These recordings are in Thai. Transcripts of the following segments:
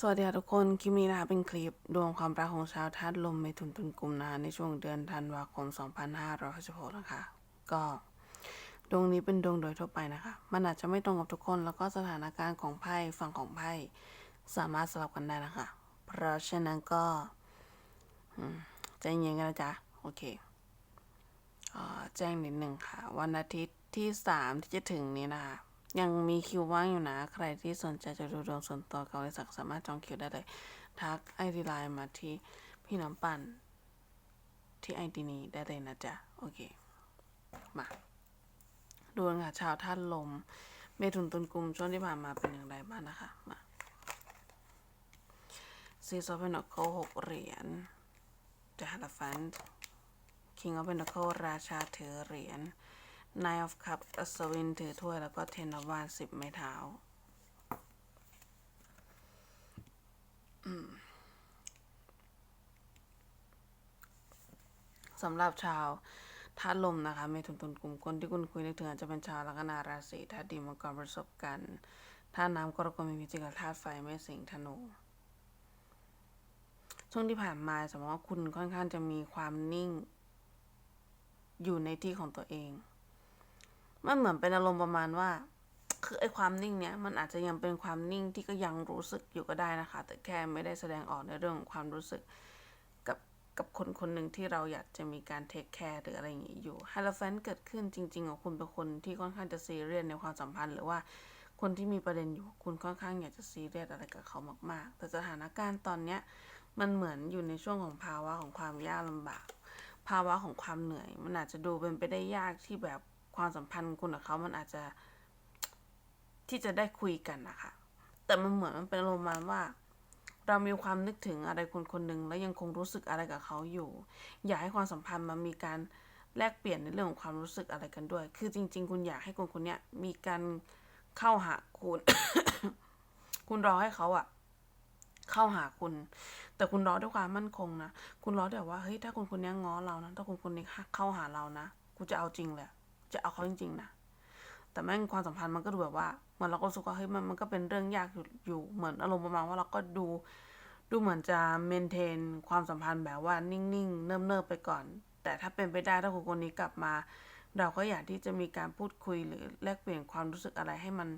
สวัสดีค่ะทุกคน คลิปนี้นะคะเป็นคลิปดวงความรักของชาวธาตุลมในทุนทุนกลุ่มนะคะในช่วงเดือนธันวาคม 2566นะคะ ก็ดวงนี้เป็นดวงโดยทั่วไปนะคะ มันอาจจะไม่ตรงกับทุกคน แล้วก็สถานการณ์ของไพ่ฝั่งของไพ่สามารถสลับกันได้นะคะ เพราะฉะนั้นก็ใจเย็นกันนะจ๊ะ โอเคอแจ้งนิดหนึ่งค่ะ วันอาทิตย์ที่สามที่จะถึงนี้นะคะ ยังมีคิวว่างอยู่นะ ใครที่สนใจจะดูดวงส่วนตัวกับบริษัทสามารถจองคิวได้เลย ทักไอดีไลน์มาที่พี่น้ำปั่น ที่ไอดีนี้ได้เลยนะจ๊ะ โอเค มาดูกันค่ะชาวท่านลม เมถุนตุลกุมช่วงที่ผ่านมาเป็นอย่างไรบ้างนะคะ มาซีซอฟเป็นโคหกเหรียญจ h ฮาร์ฟัน King of Pentacles ราชาถือเหรียญ Nine of Cups อัศวินถือถ้วยแล้วก็ Ten of Wands สิบไม้เท้าสำหรับชาวธาตุลมนะคะเมถุนตุลกลุ่มคนที่คุณคุยนึกถึงอาจจะเป็นชาวลัคนาราศีธาตุดินมังกรประสบการณ์ธาตุน้ำกรกฎมีพิจิกธาตุไฟไม่สิงธนูช่วงที่ผ่านมาสมมติว่าคุณค่อนข้างจะมีความนิ่ง อยู่ในที่ของตัวเอง มันเหมือนเป็นอารมณ์ประมาณว่า คือไอ้ความนิ่งเนี้ยมันอาจจะยังเป็นความนิ่งที่ก็ยังรู้สึกอยู่ก็ได้นะคะ แต่แค่ไม่ได้แสดงออกในเรื่องของความรู้สึก กับกับคนคนหนึ่งที่เราอยากจะมีการเทคแคร์หรืออะไรอย่างนี้อยู่ฮาร์แฟนเกิดขึ้นจริง ๆ ของคุณเป็นคนที่ค่อนข้างจะซีเรียสในความสัมพันธ์หรือว่าคนที่มีประเด็นอยู่คุณค่อนข้างอยากจะซีเรียสอะไรกับเขามาก ๆ แต่สถานการณ์ตอนเนี้ยมันเหมือนอยู่ในช่วงของภาวะของความยากลำบาก ภาวะของความเหนื่อย มันอาจจะดูเป็นไปได้ยากที่แบบ ความสัมพันธ์คุณกับเขามันอาจจะที่จะได้คุยกันนะคะแต่มันเหมือนมันเป็นอารมณ์มาว่า เรามีความนึกถึงอะไรคนคนหนึ่งแล้วยังคงรู้สึกอะไรกับเขาอยู่ อยากให้ความสัมพันธ์มันมีการแลกเปลี่ยนในเรื่องของความรู้สึกอะไรกันด้วย คือจริง ๆ คุณอยากให้คนคนนี้มีการเข้าหาคุณ คุณรอให้เขาอะเข้าหาคุณ แต่คุณรอด้วยความมั่นคงนะ คุณรอแต่ว่า เฮ้ย ถ้าคนคนนี้ง้อเรานะ ถ้าคนคนนี้เข้าหาเรานะ กูจะเอาจริงเลย จะเอาเขาจริง ๆ นะ แต่แม่งความสัมพันธ์มันก็ดูแบบว่าเหมือนเราก็รู้สึกว่าเฮ้ยมันมันก็เป็นเรื่องยากอยู่อยู่เหมือนอารมณ์ประมาณว่าเราก็ดูดูเหมือนจะเมนเทนความสัมพันธ์แบบว่านิ่งๆ เนิบๆไปก่อน แต่ถ้าเป็นไปได้ถ้าคนคนนี้กลับมา เราก็อยากที่จะมีการพูดคุยหรือแลกเปลี่ยนความรู้สึกอะไรให้มัน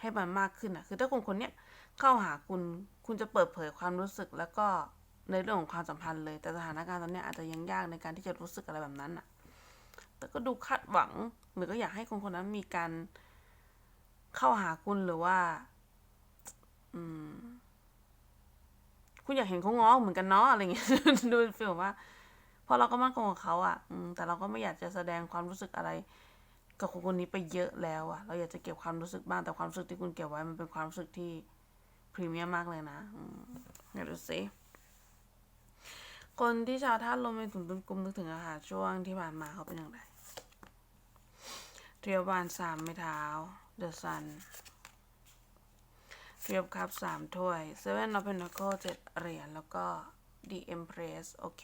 ให้มันมากขึ้นอะ คือถ้าคนคนเนี้ยเข้าหาคุณคุณจะเปิดเผยความรู้สึกแล้วก็ในเรื่องของความสัมพันธ์เลย แต่สถานการณ์ตอนเนี้ยอาจจะยังยากในการที่จะรู้สึกอะไรแบบนั้นอะ แต่ก็ดูคาดหวัง หรือก็อยากให้คนคนนั้นมีการเข้าหาคุณหรือว่า อืม คุณอยากเห็นเขาง้อเหมือนกันเนาะอะไรเงี้ยดูฟีลว่าพราะเราก็มั่นคงกับเขาอะ่ะ อืม แต่เราก็ไม่อยากจะแสดงความรู้สึกอะไร กับคนคนนี้ไปเยอะแล้วอะ่ะ เราอยากจะเก็บความรู้สึกบ้างแต่ความรู้สึกที่คุณเก็บไว้มันเป็นความรู้สึกที่พรีเมียมมากเลยนะอืมเดี๋ยวดูสิคนที่ชาวท่าตุลมเป็นถุนตุนกลุ่มนึกถึงอาหารช่วงที่ผ่านมาเขาเป็นอย่างไร เทียบานสามไม้เท้าเดอะซันเทียบครับสามถ้วยเซเว่นออฟเพนทาเคิลเจ็ดเหรียญแล้วก็ดีเอ็มเพรสโอเค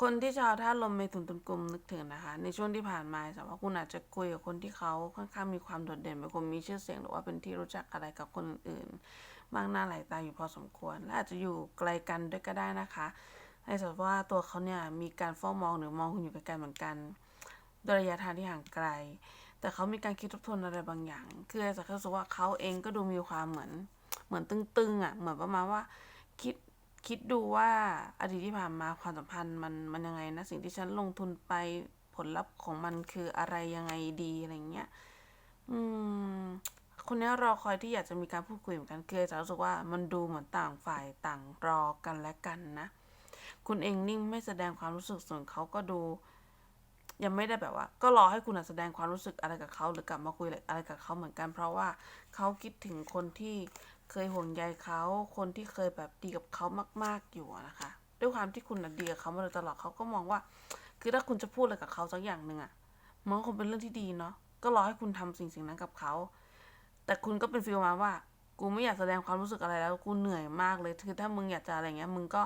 คนที่ชาวท่าตุลมในถุนตุนกลุ่มนึกถึงนะคะ ในช่วงที่ผ่านมาสำหรับคุณอาจจะคุยกับคนที่เขาค่อนข้างมีความโดดเด่นเป็นคนมีชื่อเสียงหรือว่าเป็นที่รู้จักอะไรกับคนอื่นๆมากหน้าหลายตาอยู่พอสมควร และอาจจะอยู่ไกลกันด้วยก็ได้นะคะในสำหรับว่าตัวเขาเนี่ยมีการเฝ้ามองหรือมองคุณอยู่ไกลๆเหมือนกัน โดยระยะทางที่ห่างไกล แต่เขามีการคิดทบทวนอะไรบางอย่าง คืออาจจะรู้สึกว่าเขาเองก็ดูมีความเหมือน เหมือนตึงๆอะ เหมือนประมาณว่าคิดคิดดูว่าอดีตที่ผ่านมาความสัมพันธ์มันมันยังไงนะสิ่งที่ฉันลงทุนไปผลลัพธ์ของมันคืออะไรยังไงดีอะไรเงี้ย อืม คนนี้รอคอยที่อยากจะมีการพูดคุยเหมือนกันคือจะรู้สึกว่ามันดูเหมือนต่างฝ่ายต่างรอกันและกันนะ คุณเองนิ่งไม่แสดงความรู้สึกส่วนเขาก็ดู ยังไม่ได้แบบว่า ก็รอให้คุณแสดงความรู้สึกอะไรกับเขาหรือกลับมาคุยอะไรกับเขาเหมือนกัน เพราะว่าเขาคิดถึงคนที่เคยห่วงใยเขา คนที่เคยแบบดีกับเขามาก ๆอยู่นะคะ ด้วยความที่คุณดีกับเขามาโดยตลอดเขาก็มองว่า คือถ้าคุณจะพูดอะไรกับเขาสักอย่างหนึ่งอะมันก็คงเป็นเรื่องที่ดีเนาะก็รอให้คุณทำสิ่งสิ่งนั้นกับเขาแต่คุณก็เป็นฟีลมาว่า กูไม่อยากแสดงความรู้สึกอะไรแล้ว กูเหนื่อยมากเลยคือถ้ามึงอยากจะอะไรเงี้ยมึงก็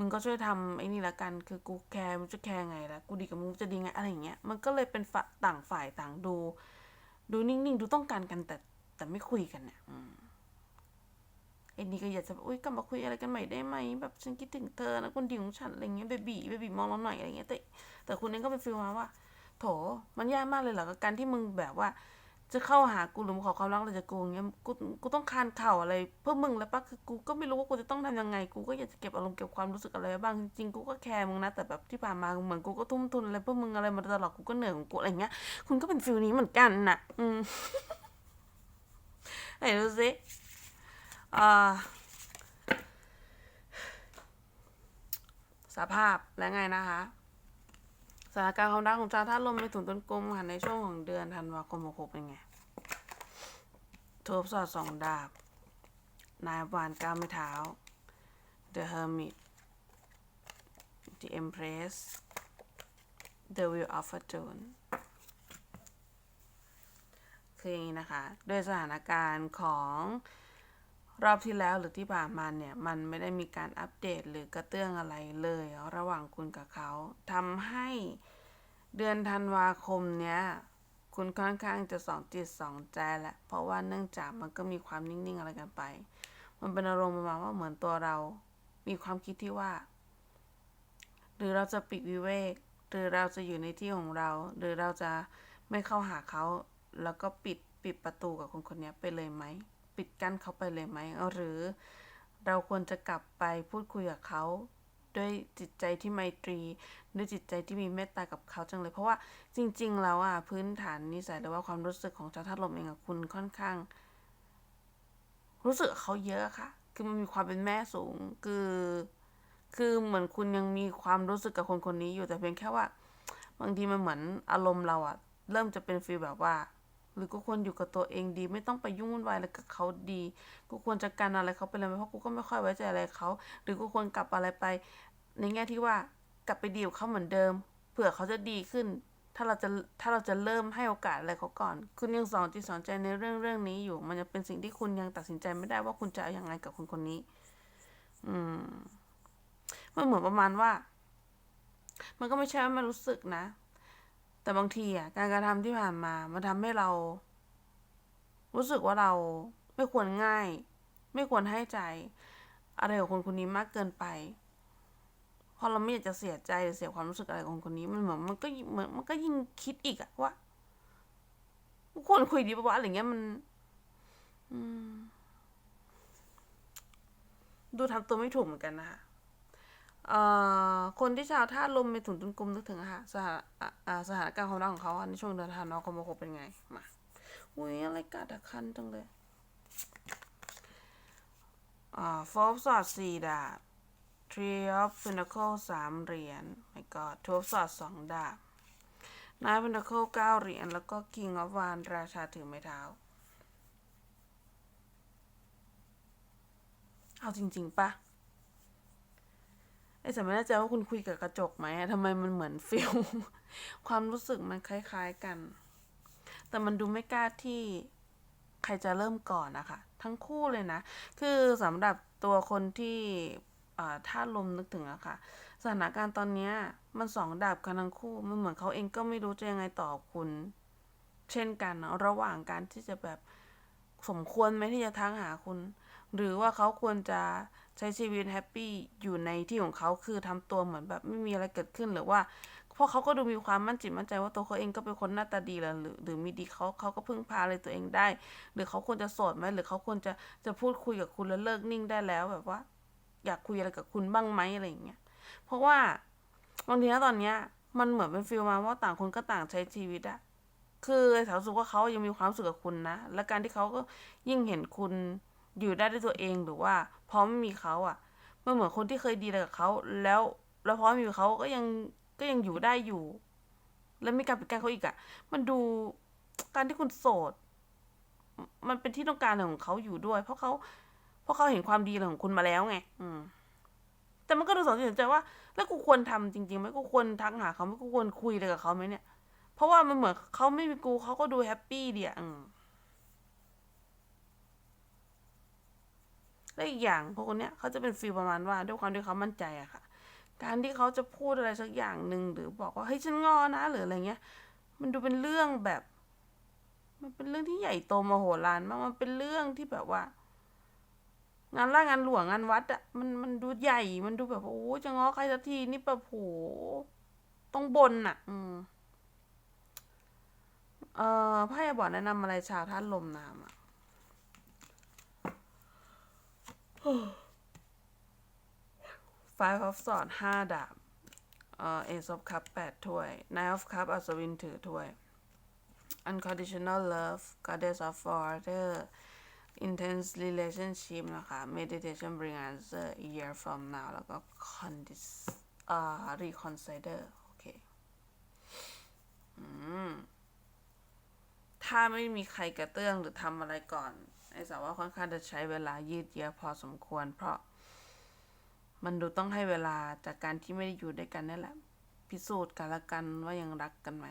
มึงก็ช่วยทำไอ้นี่ละกัน คือกูแคร์มึงจะแคร์ไงล่ะกูดีกับมึงจะดีไงอะไรอย่างเงี้ย มันก็เลยเป็นฝ่ต่างฝ่ายต่างดู ดูนิ่งๆ ดูต้องการกันแต่แต่ไม่คุยกันเนี่ยอืมอ้นี่ก็อยากจะแบบอุ้ยกลับมาคุยอะไรกันใหม่ได้ไหมแบบฉันคิดถึงเธอนะคนดีของฉันอะไรเงี้ยเบบีเบบีมองเราหน่อยอะไรเงี้ยแต่แต่คุณเองก็เป็นฟีลมาว่า โถมันยากมากเลยเหรอกับการที่มึงแบบว่า จะเข้าหากูหรือมาขอความรักอะไรจากกูอย่างเงี้ยกูกูต้องคานเข่าอะไร เพื่อมึงแล้วปะคือกูก็ไม่รู้ว่ากูจะต้องทำยังไง กูก็อยากจะเก็บอารมณ์เก็บความรู้สึกอะไรบ้างจริงๆกูก็แคร์มึงนะแต่แบบที่ผ่านมาเหมือนกูก็ทุ่มทุนอะไรเพื่อมึงอะไรมาตลอดกูก็เหนื่อยของกูอะไรเงี้ย คุณก็เป็นฟิลนี้เหมือนกันน่ะ อืมไหนดูสิอ่าสภาพและไงนะคะ สถานการณ์ความรักของชาวธาตุลมในถุนต้นกลมค่ะในช่วงของเดือนธันวาคม66เป็นไงทูบสอดสองดาบ นายวานก้าวไม่เท้า The Hermit The Empress The Wheel of Fortune คืออย่างนี้นะคะ โดยสถานการณ์ของ รอบที่แล้วหรือที่ผ่านมาเนี่ยมันไม่ได้มีการอัปเดตหรือกระเตื้องอะไรเลย ระหว่างคุณกับเขาทำให้เดือนธันวาคมเนี้ยคุณค่อนข้างจะสองจิตสองใจแหละ เพราะว่าเนื่องจากมันก็มีความนิ่งๆอะไรกันไป มันเป็นอารมณ์ประมาณว่าเหมือนตัวเรา มีความคิดที่ว่า หรือเราจะปิดวิเวก หรือเราจะอยู่ในที่ของเรา หรือเราจะไม่เข้าหาเขา แล้วก็ปิดปิดประตูกับคนคนนี้ไปเลยไหม ปิดกั้นเขาไปเลยไหม หรือเราควรจะกลับไปพูดคุยกับเขาด้วยจิตใจที่ไมตรี ด้วยจิตใจที่มีเมตตากับเขาจังเลย เพราะว่าจริง ๆ แล้วอะพื้นฐานนิสัยหรือว่าความรู้สึกของชาวธาตุลมเองอะคุณค่อนข้าง รู้สึกเขาเยอะค่ะ คือมันมีความเป็นแม่สูง คือ คือเหมือนคุณยังมีความรู้สึกกับคนคนนี้อยู่แต่เพียงแค่ว่า บางทีมันเหมือนอารมณ์เราอะเริ่มจะเป็นฟีลแบบว่า รือกูควรอยู่กับตัวเองดี ไม่ต้องไปยุ่งวุ่นวายอะไรกับเขาดี กูควรจัดการอะไรเขาไปเลยไหมเพราะกูก็ไม่ค่อยไว้ใจอะไรเขา หรือกูควรกลับอะไรไป ในแง่ที่ว่ากลับไปดีกับเขาเหมือนเดิม เผื่อเขาจะดีขึ้น ถ้าเราจะถ้าเราจะเริ่มให้โอกาสอะไรเขาก่อน คุณยังสอนจิตสอนใจในเรื่องเรื่องนี้อยู่ มันจะเป็นสิ่งที่คุณยังตัดสินใจไม่ได้ว่าคุณจะเอาอย่างไงกับคนคนนี้ อืมมันเหมือนประมาณว่า มันก็ไม่ใช่ว่าไม่รู้สึกนะ แต่บางทีอะการกระทำที่ผ่านมา มันทำให้เรา รู้สึกว่าเราไม่ควรง่าย ไม่ควรให้ใจ อะไรกับคนคนนี้มากเกินไปพอเราไม่อยากจะเสียใจหรือเสียความรู้สึกอะไรกับคนคนนี้มันเหมือนมันก็เหมือนมันก็ยิ่งคิดอีกอะว่าควรคุยดีปะวะอะไรเงี้ยมันอืมดูทำตัวไม่ถูกเหมือนกันนะคะ คนที่ชาวธาตุลมในถุนตุนกลมนึกถึงอะค่ะสถานะอ่าสถานการณ์ความรักของเขาในช่วงเดือนธันวาคมหกเป็นไง มาอุ้ยอะไรกัดอะคันจังเลยอ่าโฟร์สอดสี่ดาบ Three of Pentacles สามเหรียญ my god ทูบสอดสองดาบ Nine of Pentacles เก้าเหรียญแล้วก็ King of Wands ราชาถือไม้เท้า เอาจริง ๆปะ ไอ้แต่ไม่แน่ใจว่าคุณคุยกับกระจกไหมทำไมมันเหมือนฟิลความรู้สึกมันคล้าย ๆกัน แต่มันดูไม่กล้าที่ใครจะเริ่มก่อนนะคะ ทั้งคู่เลยนะ คือสำหรับตัวคนที่อ่าลมนึกถึงอะค่ะ สถานการณ์ตอนนี้มันสองดาบกันทั้งคู่ มันเหมือนเขาเองก็ไม่รู้จะยังไงต่อคุณ เช่นกันนะระหว่างการที่จะแบบสมควรไหมที่จะทักหาคุณ หรือว่าเขาควรจะ ใช้ชีวิตแฮปปี้อยู่ในที่ของเขาคือทำตัวเหมือนแบบไม่มีอะไรเกิดขึ้นหรือว่าเพราะเขาก็ดูมีความมั่นจิตมั่นใจว่าตัวเขาเองก็เป็นคนหน้าตาดีแหละหรือหรือมีดีเขาเขาก็พึ่งพาอะไรตัวเองได้ หรือเขาควรจะโสดไหมหรือเขาควรจะจะพูดคุยกับคุณแล้วเลิกนิ่งได้แล้วแบบว่า อยากคุยอะไรกับคุณบ้างไหมอะไรอย่างเงี้ยเพราะว่าบางทีนะตอนเนี้ย มันเหมือนเป็นฟีลมาว่าต่างคนก็ต่างใช้ชีวิตอะคือสาวสึกว่าเขายังมีความสุขกับคุณนะ และการที่เขาก็ยิ่งเห็นคุณ อยู่ได้ด้วยตัวเองหรือว่าพอไม่มีเขาอะมันเหมือนคนที่เคยดีอะไรกับเขาแล้ว แล้วพอมีเขาก็ยังก็ยังอยู่ได้อยู่ แล้วมีการปิดกั้นเขาอีกอะ มันดูการที่คุณโสด มันเป็นที่ต้องการของเขาอยู่ด้วย เพราะเขาเพราะเขาเห็นความดีของคุณมาแล้วไง อืม แต่มันก็ดูสนใจใจว่า แล้วกูควรทำจริงๆไหมกูควรทักหาเขาไหมกูควรคุยอะไรกับเขาไหมเนี่ย เพราะว่ามันเหมือนเขาไม่มีกูเขาก็ดูแฮปปี้เดีอะอืม และอีกอย่างพวกคนเนี้ยเขาจะเป็นฟีลประมาณว่าด้วยความที่เขามั่นใจอะค่ะ การที่เขาจะพูดอะไรสักอย่างหนึ่งหรือบอกว่าเฮ้ยฉันงอนะหรืออะไรเงี้ย มันดูเป็นเรื่องแบบ มันเป็นเรื่องที่ใหญ่โตมโหฬารมากมันเป็นเรื่องที่แบบว่า งานล่างงานหลวงงานวัดอะมันมันดูใหญ่มันดูแบบโอ้จะง้อใครสักทีนี่แบบโหต้องบนอะอืมเอ่อไพ่บอกแนะนำอะไรชาวท่านลมน้ำอะ Five of Swords ห้าดาบเอ่อ Ace of Cup แปดถ้วย Nine of Cup อัศวินถือถ้วย Unconditional Love Goddess of Water Intense Relationship นะคะ Meditation Bring Answer a Year from Now แล้วก็ Condis อ่า Reconsider โอเค อืม ถ้าไม่มีใครกระเตื้องหรือทำอะไรก่อน สาวว่าค่อนข้างจะใช้เวลายืดเยื้อพอสมควร เพราะ มันดูต้องให้เวลาจากการที่ไม่ได้อยู่ด้วยกันนี่แหละ พิสูจน์กันละกันว่ายังรักกันไหม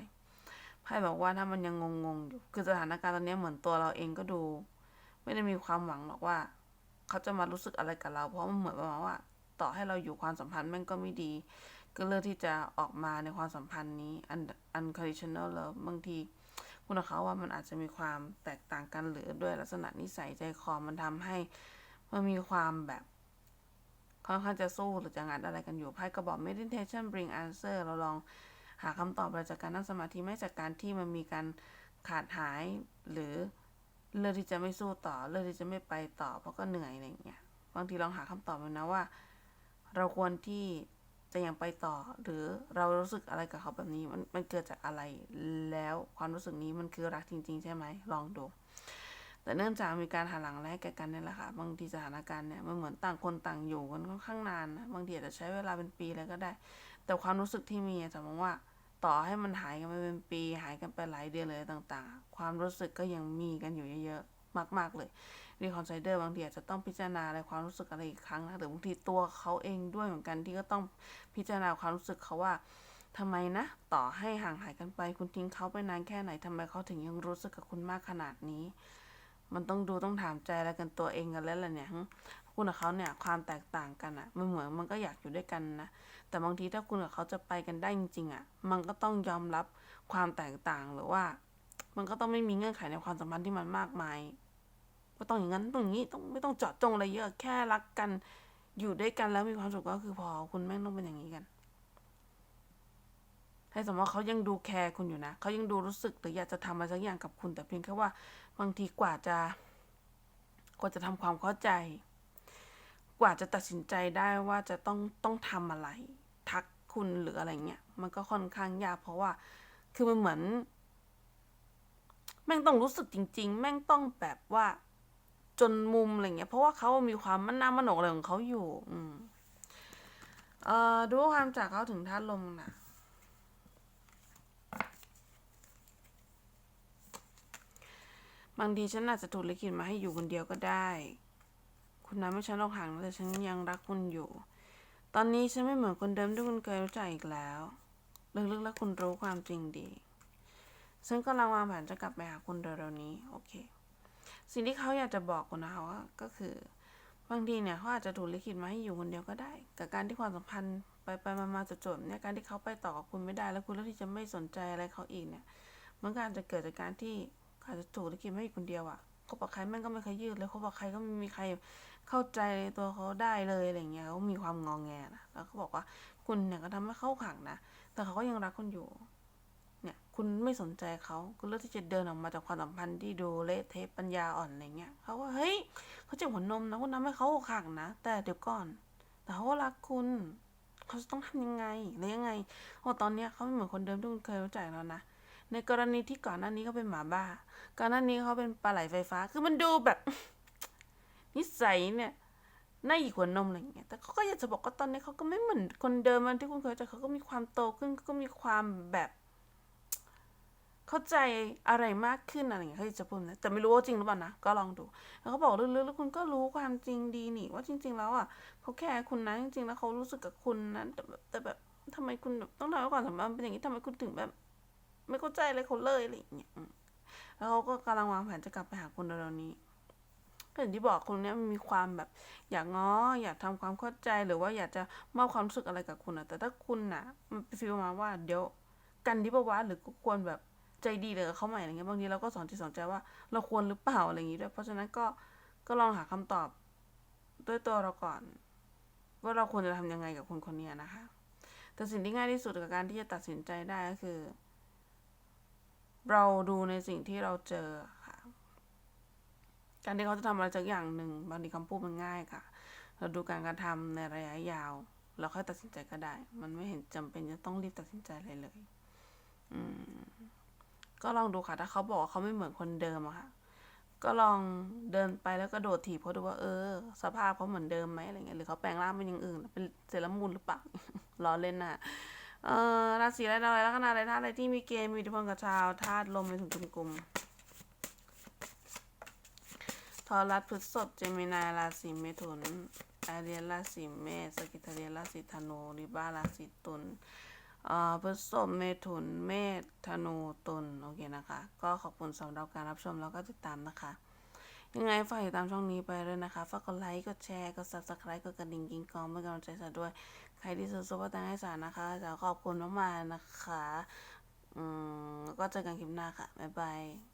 ไพ่บอกว่าถ้ามันยังงงๆอยู่คือสถานการณ์ตอนนี้เหมือนตัวเราเองก็ดู ไม่ได้มีความหวังหรอกว่า เขาจะมารู้สึกอะไรกับเรา เพราะมันเหมือนประมาณว่า ต่อให้เราอยู่ความสัมพันธ์แม่งก็ไม่ดี ก็เลือกที่จะออกมาในความสัมพันธ์นี้ un- unconditional love บางที คุณเขาว่ามันอาจจะมีความแตกต่างกันหรือด้วยลักษณะนิสัยใจคอมันทำให้มันมีความแบบค่อนข้างจะสู้หรือจะงัดอะไรกันอยู่ไพ่ก็บอก meditation bring answer เราลองหาคำตอบไรจากการนั่งสมาธิไม่จากการที่มันมีการขาดหายหรือเลือกที่จะไม่สู้ต่อเลือกที่จะไม่ไปต่อเพราะก็เหนื่อยอะไรอย่างเงี้ยบางทีลองหาคำตอบดูนะว่า เราควรที่ จะยังไปต่อ หรือเรารู้สึกอะไรกับเขาแบบนี้มันมันเกิดจากอะไร แล้วความรู้สึกนี้มันคือรักจริง ๆ ใช่ไหมลองดู แต่เนื่องจากมีการหันหลังแลกแก่กันเนี่ยแหละค่ะบางทีสถานการณ์เนี่ยมันเหมือนต่างคนต่างอยู่กันค่อนข้างนานนะบางทีอาจจะใช้เวลาเป็นปีเลยก็ได้ แต่ความรู้สึกที่มีจะมองว่าต่อให้มันหายกันไปเป็นปี หายกันไปหลายเดือนเลยต่าง ๆ ความรู้สึกก็ยังมีกันอยู่เยอะๆมาก ๆเลย รีคอนไซเดอร์บางทีอาจจะต้องพิจารณาอะไรความรู้สึกอะไรอีกครั้งนะหรือบางทีตัวเขาเองด้วยเหมือนกันที่ก็ต้องพิจารณาความรู้สึกเขาว่าทำไมนะ ต่อให้ห่างหายกันไป คุณทิ้งเขาไปนานแค่ไหนทำไมเขาถึงยังรู้สึกกับคุณมากขนาดนี้ มันต้องดูต้องถามใจอะไรกันตัวเองกันแล้วแหละเนี่ยคุณกับเขาเนี่ยความแตกต่างกันอะมันเหมือนมันก็อยากอยู่ด้วยกันนะ แต่บางทีถ้าคุณกับเขาจะไปกันได้จริงๆอะ มันก็ต้องยอมรับความแตกต่างหรือว่า มันก็ต้องไม่มีเงื่อนไขในความสัมพันธ์ที่มันมากมาย ก็ต้องอย่างนั้นต้องอย่างนี้ต้องไม่ต้องเจาะจงอะไรเยอะแค่รักกันอยู่ด้วยกันแล้วมีความสุขก็คือพอคุณแม่งต้องเป็นอย่างนี้กันให้สมมติว่าเขายังดูแคร์คุณอยู่นะเขายังดูรู้สึกหรืออยากจะทำอะไรสักอย่างกับคุณ แต่เพียงแค่ว่าบางทีกว่าจะกว่าจะทำความเข้าใจ กว่าจะตัดสินใจได้ว่าจะต้องต้องทำอะไร ทักคุณหรืออะไรเงี้ยมันก็ค่อนข้างยากเพราะว่า คือมันเหมือน แม่งต้องรู้สึกจริง ๆ แม่งต้องแบบว่า จนมุมอะไรเงี้ยเพราะว่าเขามีความมั่นหน้ามันโหนกอะไรของเขาอยู่ อืมเอ่อดูความจากเขาถึงท่าตุลมนะบางทีฉันอาจจะถูกลิขิตมาให้อยู่คนเดียวก็ได้ คุณน้ำให้ฉันออกห่างนะแต่ฉันยังรักคุณอยู่ ตอนนี้ฉันไม่เหมือนคนเดิมที่คุณเคยรู้จักอีกแล้วลึกๆแล้วคุณรู้ความจริงดีฉันกำลังวางแผนจะกลับไปหาคุณเร็วๆนี้ โอเค สิ่งที่เขาอยากจะบอกคุณนะคะว่าก็คือบางทีเนี่ยเขาอาจจะถูกลิขิตมาให้อยู่คนเดียวก็ได้ กับการที่ความสัมพันธ์ไปไปๆมาๆจนๆเนี่ยการที่เขาไปต่อกับคุณไม่ได้ แล้วคุณเลือกที่จะไม่สนใจอะไรเขาอีกเนี่ยมันก็อาจจะเกิดจากการที่เขาอาจจะถูกลิขิตมาให้อยู่คนเดียวอะ่ะคบกับใครแม่งก็ไม่เคยยืดเลยคบกับใครก็ไม่มีใครเข้าใจตัวเขาได้เลยอะไรเงี้ยเขามีความงองแงนะแล้วเขาบอกว่าคุณเนี่ยก็ทำให้เขาขังนะแต่เขาก็ยังรักคุณอยู่ คุณไม่สนใจเขาคุณเลือกที่จะเดินออกมาจากความสัมพันธ์ที่ดูเละเทะปัญญาอ่อนอะไรเงี้ยเขาว่าเฮ้ยเขาเจ็บหัวนมนะคุณทำให้เขาอกหักนะ แต่เดี๋ยวก่อน แต่เขาก็รักคุณเขาจะต้องทำยังไงหรือยังไงโอ้ตอนเนี้ยเขาไม่เหมือนคนเดิมที่คุณเคยรู้จักแล้วนะในกรณีที่ก่อนหน้านี้เขาเป็นหมาบ้า ก่อนหน้านี้เขาเป็นปลาไหลไฟฟ้า คือมันดูแบบ นิสัยเนี่ยน่าหยิกหัวนมอะไรอย่างเงี้ย แต่เขาก็อยากจะบอกว่าตอนนี้เขาก็ไม่เหมือนคนเดิมมันที่คุณเคยเจอเขาก็มีความโตขึ้นก็มีความแบบ เข้าใจอะไรมากขึ้นอะไรอย่างเงี้ยเขาจะพูดนะแต่ไม่รู้ว่าจริงหรือเปล่านะก็ลองดู แล้วเขาบอกลึกๆแล้วคุณก็รู้ความจริงดีนี่ ว่าจริง ๆ แล้วอะเขาแค่คุณนะจริงๆแล้วเขารู้สึกกับคุณนะแต่แบบแต่แบบทำไมคุณแบบต้องทำให้ความสัมพันธ์เป็นอย่างนี้ทำไมคุณถึงแบบ ไม่เข้าใจเลยเขาเลยอะไรอย่างเงี้ยแล้วเขาก็กำลังวางแผนจะกลับไปหาคุณเร็วๆนี้ก็อย่างที่บอกคุณเนี่ยมันมีความแบบ อยากง้ออยากทำความเข้าใจหรือว่าอยากจะมอบความรู้สึกอะไรกับคุณอะแต่ถ้าคุณน่ะมันฟีลมาว่าเดี๋ยวกันที่ปะวะหรือก็ควรแบบ ใจดีเลยกับเขาใหม่อะไรเงี้ยบางทีเราก็สอนจิตสอนใจว่าเราควรหรือเปล่าอะไรอย่างงี้ด้วยเพราะฉะนั้นก็ก็ลองหาคำตอบด้วยตัวเราก่อน ว่าเราควรจะทำยังไงกับคนคนนี้นะคะ แต่สิ่งที่ง่ายที่สุดกับการที่จะตัดสินใจได้ก็คือ เราดูในสิ่งที่เราเจอค่ะ การที่เขาจะทำอะไรสักอย่างหนึ่งบางทีคำพูดมันง่ายค่ะ เราดูการกระทำในระยะยาวเราค่อยตัดสินใจก็ได้ มันไม่เห็นจำเป็นจะต้องรีบตัดสินใจอะไรเลย อืม ก็ลองดูค่ะ ถ้าเขาบอกว่าเขาไม่เหมือนคนเดิมอะค่ะ ก็ลองเดินไปแล้วก็โดดถีบเขาดูว่าเออ สภาพเขาเหมือนเดิมไหมอะไรเงี้ยหรือเขาแปลงร่างเป็นอย่างอื่น เป็นเซรามูนหรือเปล่าล้อเล่นน่ะเออราศีอะไรดาวอะไรลัคนาอะไรธาตุอะไรที่มีเกณฑ์มีอิทธิพลกับชาวธาตุลมในถุงจุ่มกลุ่มทอรัสพฤษภเจมินายราศีเมถุนแอเรียนราศีเมษสกิทาเรียนราศีธนูริบ้าราศีตุล พฤษภเมถุน เมษธนูตุลโอเคนะคะ ก็ขอบคุณสำหรับการรับชมแล้วก็ติดตามนะคะ ยังไงฝากติดตามช่องนี้ไปด้วยนะคะ ฝากกดไลค์ กดแชร์ กด subscribe กดกระดิ่งกิ้งกองเป็นกำลังใจสาด้วย ใครที่ซื้อซุปเปอร์แตงให้สารนะคะจะขอบคุณมากๆนะคะ อืมก็เจอกันคลิปหน้าค่ะ บ๊ายบาย